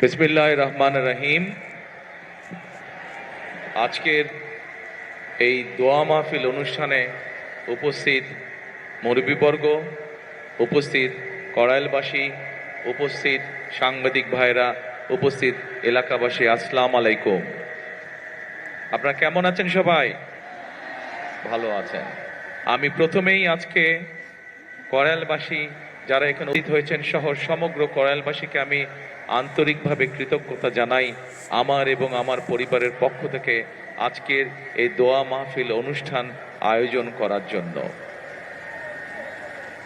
বিসমিল্লাহ রহমান রহিম আজকের এই দোয়া মাহফিল অনুষ্ঠানে উপস্থিত মুরব্বীবর্গ, উপস্থিত কড়াইলবাসী, উপস্থিত সাংবাদিক ভাইরা উপস্থিত এলাকাবাসী, আসসালাম আলাইকুম। আপনারা কেমন আছেন সবাই? ভালো আছেন। আমি প্রথমেই আজকে করাইলবাসী যারা এখানে উপস্থিত হয়েছেন সহ সমগ্র করাইলবাসীকে আমি আন্তরিকভাবে কৃতজ্ঞতা জানাই আমার এবং আমার পরিবারের পক্ষ থেকে আজকের এই দোয়া মাহফিল অনুষ্ঠান আয়োজন করার জন্য।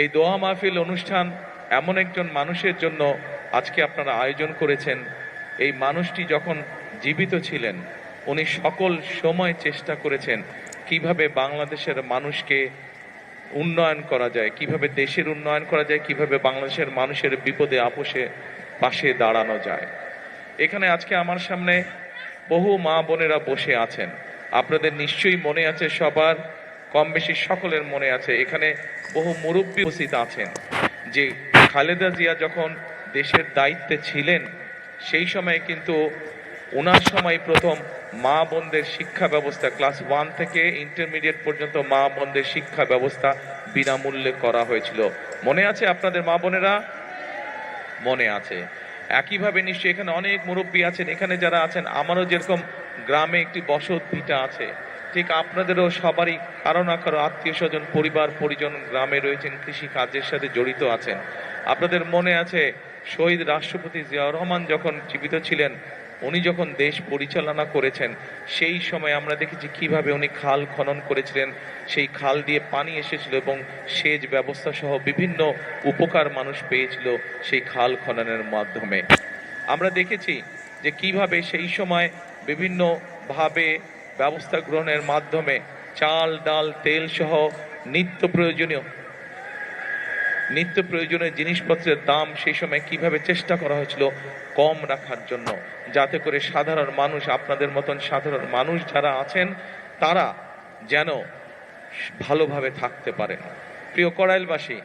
এই দোয়া মাহফিল অনুষ্ঠান এমন একজন মানুষের জন্য আজকে আপনারা আয়োজন করেছেন। এই মানুষটি যখন জীবিত ছিলেন, উনি সকল সময় চেষ্টা করেছেন কীভাবে বাংলাদেশের মানুষকে উন্নয়ন করা যায়? কীভাবে দেশের উন্নয়ন করা যায়? কীভাবে বাংলাদেশের মানুষের বিপদে আপোষে পাশে দাঁড়ানো যায়? এখানে আজকে আমার সামনে বহু মা বোনেরা বসে আছেন। আপনাদের নিশ্চয়ই মনে আছে, সবার কম বেশি সকলের মনে আছে, এখানে বহু মুরব্বী উপস্থিত আছেন। যে খালেদা জিয়া যখন দেশের দায়িত্বে ছিলেন, সেই সময় কিন্তু ওনার সময় প্রথম মা বোনদের শিক্ষা ব্যবস্থা, ক্লাস ওয়ান থেকে ইন্টারমিডিয়েট পর্যন্ত মা বোনদের শিক্ষা ব্যবস্থা বিনামূল্যে করা হয়েছিল। মনে আছে আপনাদের মা বোনেরা? মনে আছে। একইভাবে নিশ্চয়ই এখানে অনেক মুরব্বী আছেন, এখানে যারা আছেন, আমারও যেরকম গ্রামে একটি বসত ভিটা আছে, ঠিক আপনাদেরও সবারই কারও না কারও আত্মীয় স্বজন, পরিবার, পরিজন গ্রামে রয়েছেন, কৃষি কাজের সাথে জড়িত আছেন। আপনাদের মনে আছে শহীদ রাষ্ট্রপতি জিয়াউর রহমান যখন জীবিত ছিলেন উনি যখন দেশ পরিচালনা করেছেন, সেই সময় আমরা দেখেছি কীভাবে উনি খাল খনন করেছিলেন। সেই খাল দিয়ে পানি এসেছিল এবং সেচ ব্যবস্থা সহ বিভিন্ন উপকার মানুষ পেয়েছিল সেই খাল খননের মাধ্যমে। আমরা দেখেছি যে কীভাবে সেই সময় বিভিন্ন ভাবে ব্যবস্থা গ্রহণের মাধ্যমে চাল, ডাল, তেল সহ নিত্য প্রয়োজনীয় নিত্য প্রয়োজনীয় জিনিসপত্রের দাম সেই সময় কীভাবে চেষ্টা করা হয়েছিল কম রাখার জন্য, যাতে করে সাধারণ মানুষ, আপনাদের মতন সাধারণ মানুষ যারা আছেন, তারা যেন ভালোভাবে থাকতে পারেন। প্রিয় কড়াইলবাসী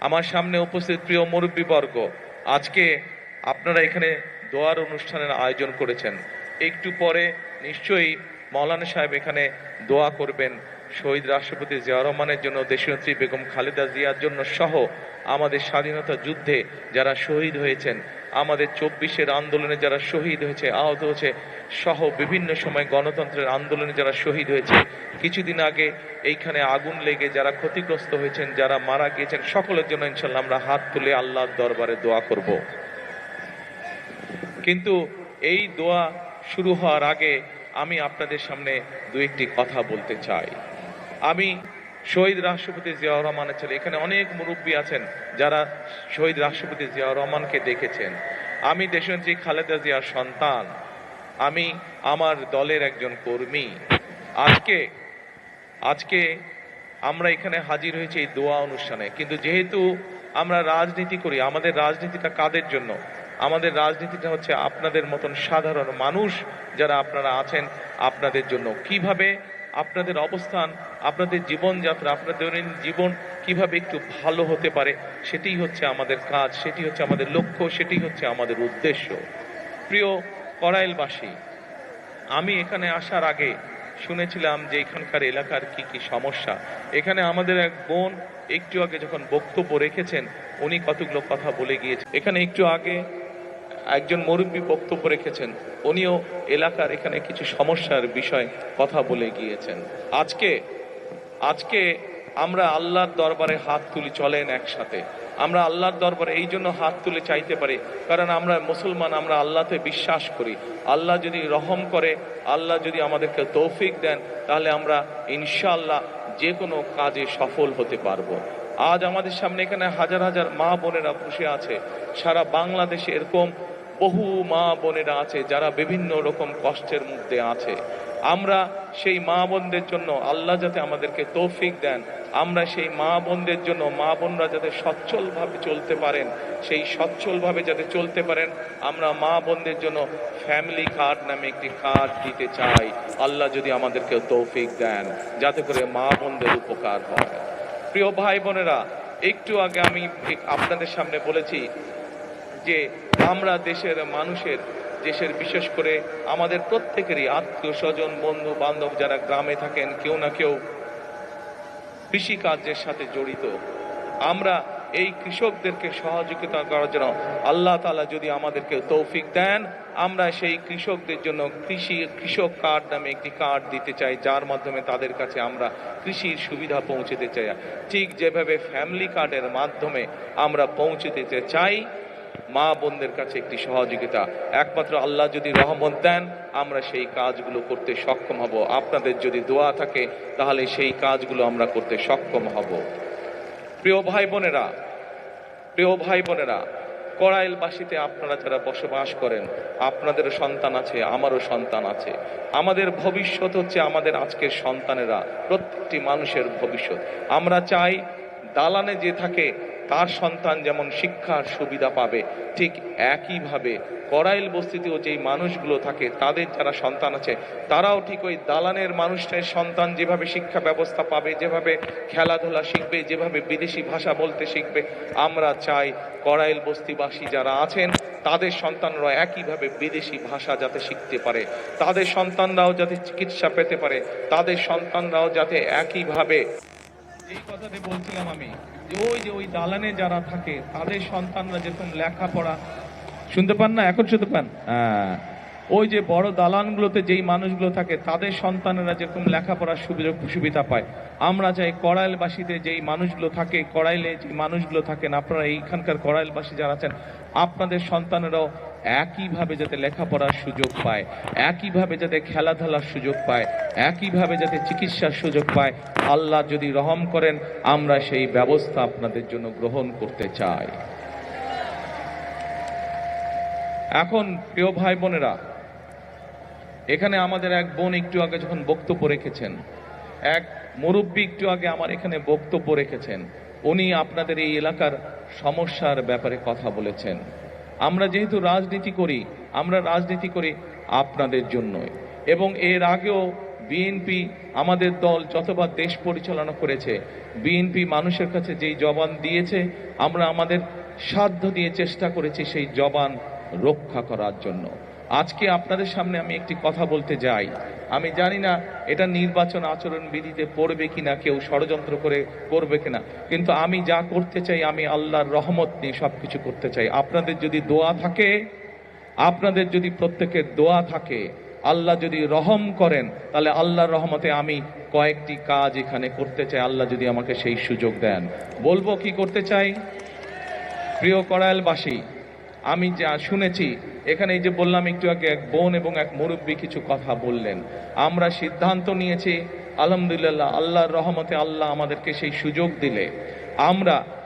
আমার সামনে উপস্থিত প্রিয় মুরব্বীবর্গ, আজকে আপনারা এখানে দোয়ার অনুষ্ঠানের আয়োজন করেছেন। একটু পরে নিশ্চয়ই মৌলানা সাহেব এখানে দোয়া করবেন। শহীদ রাষ্ট্রপতি জিয়া রহমানের জন্য দেশনেত্রী বেগম খালেদা জিয়ার জন্য সহ আমাদের স্বাধীনতা যুদ্ধে যারা শহীদ হয়েছেন, আমাদের চব্বিশের আন্দোলনে যারা শহীদ হয়েছে, আহত হয়েছে, সহ বিভিন্ন সময় গণতন্ত্রের আন্দোলনে যারা শহীদ হয়েছে, কিছুদিন আগে এইখানে আগুন লেগে যারা ক্ষতিগ্রস্ত হয়েছেন, যারা মারা গিয়েছেন, সকলের জন্য ইনশাল্লাহ আমরা হাত তুলে আল্লাহর দরবারে দোয়া করব। কিন্তু এই দোয়া শুরু হওয়ার আগে আমি আপনাদের সামনে দু একটি কথা বলতে চাই। আমি শহীদ রাষ্ট্রপতি জিয়াউর রহমানের ছেলে। এখানে অনেক মুরব্বী আছেন যারা শহীদ রাষ্ট্রপতি জিয়াউর রহমানকে দেখেছেন। আমি দেশনেত্রী খালেদা জিয়ার সন্তান। আমি আমার দলের একজন কর্মী। আজকে আজকে আমরা এখানে হাজির হয়েছি এই দোয়া অনুষ্ঠানে। কিন্তু যেহেতু আমরা রাজনীতি করি, আমাদের রাজনীতিটা কাদের জন্য? আমাদের রাজনীতিটা হচ্ছে আপনাদের মতন সাধারণ মানুষ যারা আপনারা আছেন আপনাদের জন্য। কীভাবে আপনাদের অবস্থান, আপনাদের জীবনযাত্রা, আপনাদের দৈনন্দিন জীবন কীভাবে একটু ভালো হতে পারে, সেটাই হচ্ছে আমাদের কাজ, সেটি হচ্ছে আমাদের লক্ষ্য, সেটি হচ্ছে আমাদের উদ্দেশ্য। প্রিয় করাইলবাসী, আমি এখানে আসার আগে শুনেছিলাম যে এখানকার এলাকার কি কি সমস্যা। এখানে আমাদের এক বোন একটু আগে যখন বক্তব্য রেখেছেন, উনি কতগুলো কথা বলে গিয়েছেন এখানে একটু আগে একজন মুরব্বী বক্তব্য রেখেছেন। উনিও এলাকার এখানে কিছু সমস্যার বিষয় কথা বলে গিয়েছেন। আজকে আজকে আমরা আল্লাহর দরবারে হাত তুলি চলেন একসাথে। আমরা আল্লাহর দরবারে এই জন্য হাত তুলে চাইতে পারি, কারণ আমরা মুসলমান, আমরা আল্লাহতে বিশ্বাস করি। আল্লাহ যদি রহম করে, আল্লাহ যদি আমাদেরকে তৌফিক দেন, তাহলে আমরা ইনশাআল্লাহ যে কোনো কাজে সফল হতে পারব। আজ আমাদের সামনে এখানে হাজার হাজার মা বোনেরা বসে আছে। সারা বাংলাদেশে এরকম বহু মা বোনেরা আছে যারা বিভিন্ন রকম কষ্টের মধ্যে আছে। আমরা সেই মা বোনদের জন্য আল্লাহ যাতে আমাদেরকে তৌফিক দেন, আমরা সেই মা বোনদের জন্য, মা বোনরা যাতে সচ্ছলভাবে চলতে পারেন, সেই সচ্ছলভাবে যাতে চলতে পারেন, আমরা মা বোনদের জন্য ফ্যামিলি কার্ড নামে একটি কার্ড দিতে চাই। আল্লাহ যদি আমাদেরকে তৌফিক দেন, যাতে করে মা বোনদের উপকার হয়। প্রিয় ভাই বোনেরা, একটু আগে আমি আপনাদের সামনে বলেছি যে আমরা দেশের মানুষের, দেশের বিশেষ করে আমাদের প্রত্যেকেরই আত্মীয় স্বজন, বন্ধু, বান্ধব যারা গ্রামে থাকেন, কেউ না কেউ কৃষিকার্যের সাথে জড়িত। আমরা এই কৃষকদেরকে সহযোগিতা করার জন্য আল্লাহ তালা যদি আমাদেরকে তৌফিক দেন, আমরা সেই কৃষকদের জন্য কৃষি, কৃষক কার্ড নামে একটি কার্ড দিতে চাই, যার মাধ্যমে তাদের কাছে আমরা কৃষির সুবিধা পৌঁছে চাই। ঠিক যেভাবে ফ্যামিলি কার্ডের মাধ্যমে আমরা পৌঁছে দিতে চাই মা বোনদের কাছে একটি সহযোগিতা। একমাত্র আল্লাহ যদি রহমত দেন, আমরা সেই কাজগুলো করতে সক্ষম হব। আপনাদের যদি দোয়া থাকে, তাহলে সেই কাজগুলো আমরা করতে সক্ষম হব। প্রিয় ভাই বোনেরা প্রিয় ভাই বোনেরা কড়াইলবাসীতে আপনারা যারা বসবাস করেন, আপনাদেরও সন্তান আছে, আমারও সন্তান আছে। আমাদের ভবিষ্যৎ হচ্ছে আমাদের আজকের সন্তানেরা, প্রত্যেকটি মানুষের ভবিষ্যৎ। আমরা চাই দালানে যে থাকে তার সন্তান যেমন শিক্ষার সুবিধা পাবে, ঠিক একইভাবে করাইল বস্তিতেও যেই মানুষগুলো থাকে, তাদের যারা সন্তান আছে, তারাও ঠিক ওই দালানের মানুষের সন্তান যেভাবে শিক্ষা ব্যবস্থা পাবে, যেভাবে খেলাধুলা শিখবে, যেভাবে বিদেশি ভাষা বলতে শিখবে, আমরা চাই করাইল বস্তিবাসী যারা আছেন, তাদের সন্তানরা একইভাবে বিদেশি ভাষা যাতে শিখতে পারে, তাদের সন্তানরাও যাতে চিকিৎসা পেতে পারে, তাদের সন্তানরাও যাতে একইভাবে এই কথাতে বলছিলাম আমি। যে ওই যে ওই দালানে যারা থাকে, তাদের সন্তানরা যেরকম লেখাপড়া, শুনতে পান না? এখন শুনতে পান? হ্যাঁ। ওই যে বড় দালানগুলোতে যেই মানুষগুলো থাকে, তাদের সন্তানেরা যেরকম লেখাপড়ার সুবিধা সুবিধা পায়। আমরা চাই কড়াইলবাসীতে যেই মানুষগুলো থাকে কড়াইলে যে মানুষগুলো থাকেন, আপনারা এইখানকার কড়াইলবাসী যারা আছেন, আপনাদের সন্তানেরাও একইভাবে যাতে লেখাপড়ার সুযোগ পায়, একইভাবে যাতে খেলাধুলার সুযোগ পায়, একইভাবে যাতে চিকিৎসার সুযোগ পায়, আল্লাহ যদি রহম করেন, আমরা সেই ব্যবস্থা আপনাদের জন্য গ্রহণ করতে চাই। এখন প্রিয় ভাই বোনেরা, এখানে আমাদের এক বোন একটু আগে যখন বক্তব্য রেখেছেন, এক মুরব্বী একটু আগে আমার এখানে বক্তব্য রেখেছেন, উনি আপনাদের এই এলাকার সমস্যার ব্যাপারে কথা বলেছেন। আমরা যেহেতু রাজনীতি করি, আমরা রাজনীতি করি আপনাদের জন্যই। এবং এর আগেও বিএনপি আমাদের দল যতবার দেশ পরিচালনা করেছে, বিএনপি মানুষের কাছে যেই জবান দিয়েছে, আমরা আমাদের সাধ্য দিয়ে চেষ্টা করেছি সেই জবান রক্ষা করার জন্য। আজকে আপনাদের সামনে আমি একটি কথা বলতে যাই। আমি জানি না এটা নির্বাচন আচরণ বিধিতে পড়বে কিনা, কেউ ষড়যন্ত্র করে করবে কিনা। কিন্তু আমি যা করতে চাই, আমি আল্লাহর রহমত নিয়ে সব কিছু করতে চাই। আপনাদের যদি দোয়া থাকে, আপনাদের যদি প্রত্যেকের দোয়া থাকে, আল্লাহ যদি রহম করেন, তাহলে আল্লাহর রহমতে আমি কয়েকটি কাজ এখানে করতে চাই। আল্লাহ যদি আমাকে সেই সুযোগ দেন। বলব কি করতে চাই? প্রিয় করায়লবাসী আমি যা শুনেছি, এখানে এই যে বললাম, একটু আগে এক বোন এবং এক মুরব্বী কিছু কথা বললেন। আমরা সিদ্ধান্ত নিয়েছি, আলহামদুলিল্লাহ, আল্লাহর রহমতে আল্লাহ আমাদেরকে সেই সুযোগ দিলে। আমরা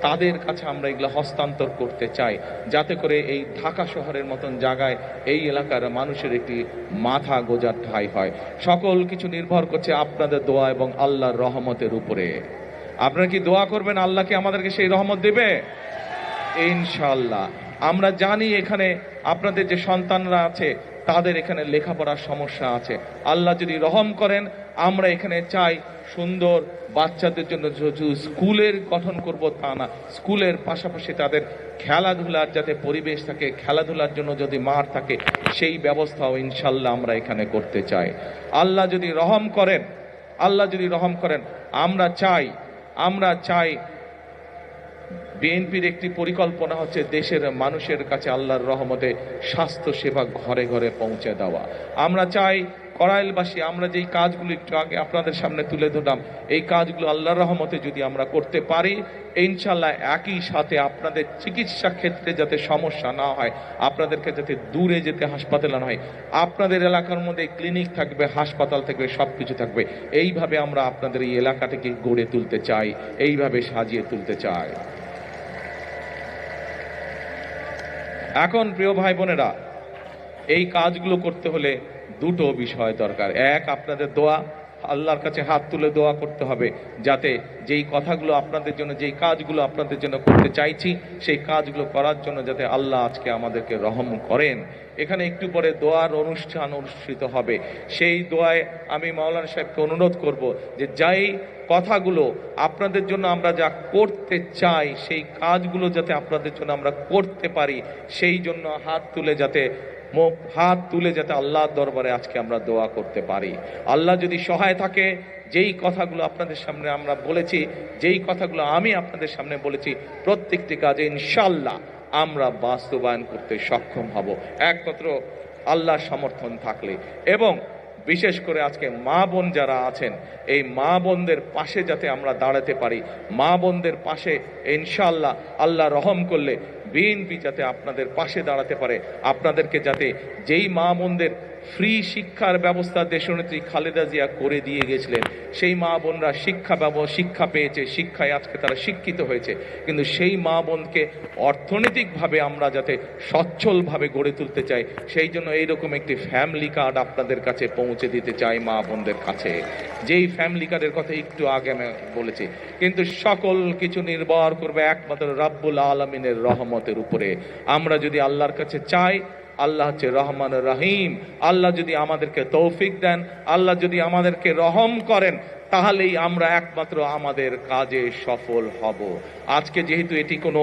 তাদের কাছে আমরা এগুলো হস্তান্তর করতে চাই। যাতে করে এই ঢাকা শহরের মতন জায়গায় এই এলাকার মানুষের একটি মাথা গোজার ঠাই হয়। সকল কিছু নির্ভর করছে আপনাদের দোয়া এবং আল্লাহর রহমতের উপরে। আপনারা কি দোয়া করবেন আল্লাহকে আমাদেরকে সেই রহমত দেবে? ইনশাল্লাহ আমরা জানি এখানে আপনাদের যে সন্তানরা আছে, তাদের এখানে লেখাপড়ার সমস্যা আছে। আল্লাহ যদি রহম করেন আমরা এখানে চাই সুন্দর বাচ্চাদের জন্য স্কুলের গঠন করব তা না। স্কুলের পাশাপাশি তাদের খেলাধুলার যাতে পরিবেশ থাকে, খেলাধুলার জন্য যদি মাঠ থাকে, সেই ব্যবস্থাও ইনশাল্লাহ আমরা এখানে করতে চাই। আল্লাহ যদি রহম করেন, আল্লাহ যদি রহম করেন, আমরা চাই আমরা চাই বিএনপির একটি পরিকল্পনা হচ্ছে দেশের মানুষের কাছে আল্লাহর রহমতে স্বাস্থ্য সেবা ঘরে ঘরে পৌঁছে দেওয়া। আমরা চাই করাইলবাসী, আমরা যেই কাজগুলো একটু আগে আপনাদের সামনে তুলে ধরলাম, এই কাজগুলো আল্লাহর রহমতে যদি আমরা করতে পারি ইনশাল্লাহ একই সাথে আপনাদের চিকিৎসা ক্ষেত্রে যাতে সমস্যা না হয়, আপনাদেরকে যাতে দূরে যেতে হাসপাতালে না হয়, আপনাদের এলাকার মধ্যে ক্লিনিক থাকবে, হাসপাতাল থাকবে সব কিছু থাকবে, এইভাবে আমরা আপনাদের এই এলাকাটাকে গড়ে তুলতে চাই, এইভাবে সাজিয়ে তুলতে চাই। এখন প্রিয় ভাই বোনেরা, এই কাজগুলো করতে হলে দুটো বিষয় দরকার। এক, আপনাদের দোয়া, আল্লাহর কাছে হাত তুলে দোয়া করতে হবে, যাতে যেই কথাগুলো আপনাদের জন্য, যেই কাজগুলো আপনাদের জন্য করতে চাইছি, সেই কাজগুলো করার জন্য যাতে আল্লাহ আজকে আমাদেরকে রহম করেন। এখানে একটু পরে দোয়ার অনুষ্ঠান অনুষ্ঠিত হবে। সেই দোয়ায় আমি মাওলানা সাহেবকে অনুরোধ করব যে যাই কথাগুলো আপনাদের জন্য আমরা যা করতে চাই, সেই কাজগুলো যাতে আপনাদের জন্য আমরা করতে পারি, সেই জন্য হাত তুলে যাতে মুখ, হাত তুলে যাতে আল্লাহর দরবারে আজকে আমরা দোয়া করতে পারি। আল্লাহ যদি সহায় থাকে, যেই কথাগুলো আপনাদের সামনে আমরা বলেছি, যেই কথাগুলো আমি আপনাদের সামনে বলেছি, প্রত্যেকটি কাজে ইনশাল্লাহ আমরা বাস্তবায়ন করতে সক্ষম হব। একমাত্র আল্লাহর সমর্থন থাকলে। এবং বিশেষ করে আজকে মা বোন যারা আছেন, এই মা বোনদের পাশে যাতে আমরা দাঁড়াতে পারি। মা বোনদের পাশে ইনশাল্লাহ আল্লাহ রহম করলে বিএনপি যাতে আপনাদের পাশে দাঁড়াতে পারে, আপনাদেরকে যাতে যেই মা বোনদের ফ্রি শিক্ষার ব্যবস্থা দেশনেত্রী খালেদা জিয়া করে দিয়ে গেছিলেন, সেই মা বোনরা শিক্ষা শিক্ষা পেয়েছে, শিক্ষায় আজকে তারা শিক্ষিত হয়েছে, কিন্তু সেই মা বোনকে অর্থনৈতিকভাবে আমরা যাতে সচ্ছলভাবে গড়ে তুলতে চাই, সেই জন্য এইরকম একটি ফ্যামিলি কার্ড আপনাদের কাছে পৌঁছে দিতে চাই মা বোনদের কাছে। যেই ফ্যামিলি কার্ডের কথা একটু আগে আমি বলেছি, কিন্তু সকল কিছু নির্ভর করবে একমাত্র রাব্বুল আলমিনের রহমতের উপরে। আমরা যদি আল্লাহর কাছে চাই, আল্লাহ হচ্ছে রহমান রহিম। আল্লাহ যদি আমাদেরকে তৌফিক দেন, আল্লাহ যদি আমাদেরকে রহম করেন, তাহলেই আমরা একমাত্র আমাদের কাজে সফল হব। আজকে যেহেতু এটি কোনো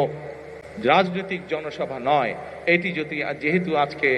রাজনৈতিক জনসভা নয়, এটি যদি যেহেতু আজকে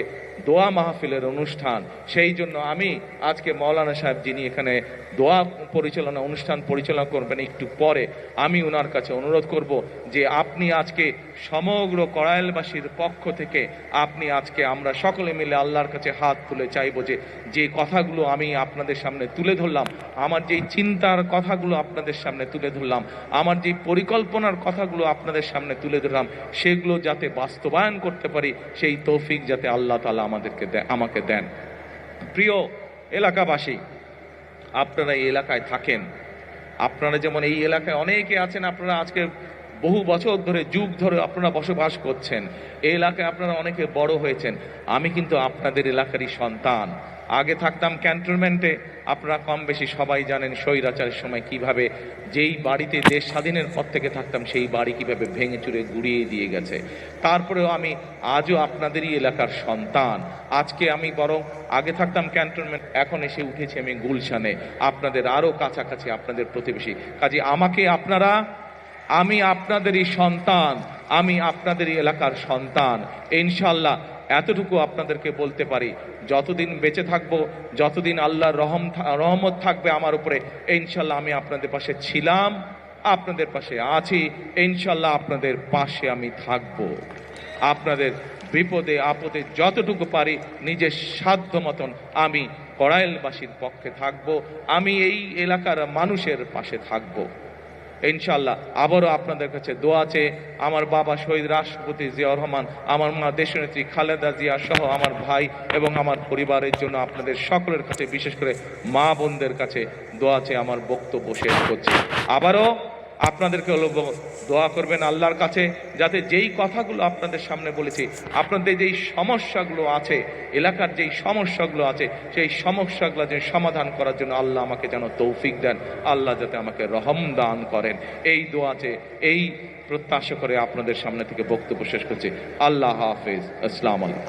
দোয়া মাহফিলের অনুষ্ঠান। সেই জন্য আমি আজকে মৌলানা সাহেব যিনি এখানে দোয়া পরিচালনা অনুষ্ঠান পরিচালনা করবেন একটু পরে, আমি ওনার কাছে অনুরোধ করব যে আপনি আজকে সমগ্র কড়াইলবাসীর পক্ষ থেকে আপনি আজকে আমরা সকলে মিলে আল্লাহর কাছে হাত তুলে চাইব যে যে কথাগুলো আমি আপনাদের সামনে তুলে ধরলাম, আমার যেই চিন্তার কথাগুলো আপনাদের সামনে তুলে ধরলাম, আমার যে পরিকল্পনার কথাগুলো আপনাদের সামনে তুলে ধরলাম, সেগুলো যাতে বাস্তবায়ন করতে পারি, সেই তৌফিক যাতে আল্লাহ তালা আমাদেরকে আমাকে দেন। প্রিয় এলাকাবাসী, আপনারা এই এলাকায় থাকেন। আপনারা যেমন এই এলাকায় অনেকে আছেন, আপনারা আজকে বহু বছর ধরে, যুগ ধরে আপনারা বসবাস করছেন। এই এলাকায় আপনারা অনেকে বড় হয়েছেন। আমি কিন্তু আপনাদের এলাকারই সন্তান। আগে থাকতাম ক্যান্টনমেন্টে। আপনারা কম বেশি সবাই জানেন স্বৈরাচারের সময় কীভাবে যেই বাড়িতে দেশ স্বাধীনের পর থেকে থাকতাম, সেই বাড়ি কীভাবে ভেঙে চুরে গুড়িয়ে দিয়ে গেছে। তারপরেও আমি আজও আপনাদেরই এলাকার সন্তান। আজকে আমি বরং আগে থাকতাম ক্যান্টনমেন্ট, এখন এসে উঠেছি আমি গুলশানে। আপনাদের আরও কাছাকাছি আপনাদের প্রতিবেশী। কাজে আমাকে আপনারা, আমি আপনাদেরই সন্তান, আমি আপনাদেরই এলাকার সন্তান। ইনশাল্লাহ এতটুকু আপনাদেরকে বলতে পারি। যতদিন বেঁচে থাকব, যতদিন আল্লাহর রহম রহমত থাকবে আমার উপরে, ইনশাল্লাহ আমি আপনাদের পাশে ছিলাম, আপনাদের পাশে আছি, ইনশাল্লাহ আপনাদের পাশে আমি থাকব। আপনাদের বিপদে, আপদে যতটুকু পারি নিজের সাধ্য মতন আমি কড়াইলবাসীর পক্ষে থাকব, আমি এই এলাকার মানুষের পাশে থাকব। ইনশাল্লাহ আবারও আপনাদের কাছে দোয়া আছে। আমার বাবা শহীদ রাষ্ট্রপতি জিয়া রহমান, আমার মা দেশনেত্রী খালেদা জিয়া সহ আমার ভাই এবং আমার পরিবারের জন্য আপনাদের সকলের কাছে, বিশেষ করে মা বোনদের কাছে দোয়া আছে আমার বক্তব্য শেষ করছে। আবারও আপনাদেরকে হলো দোয়া করবেন আল্লাহর কাছে, যাতে যেই কথাগুলো আপনাদের সামনে বলেছি, আপনাদের যেই সমস্যাগুলো আছে, এলাকার যেই সমস্যাগুলো আছে, সেই সমস্যাগুলো যে সমাধান করার জন্য আল্লাহ আমাকে যেন তৌফিক দেন, আল্লাহ যাতে আমাকে রহম দান করেন। এই দোয়াতে এই প্রত্যাশা করে আপনাদের সামনে থেকে বক্তব্য শেষ করছি। আল্লাহ হাফেজ। আসসালাম আলাইকুম।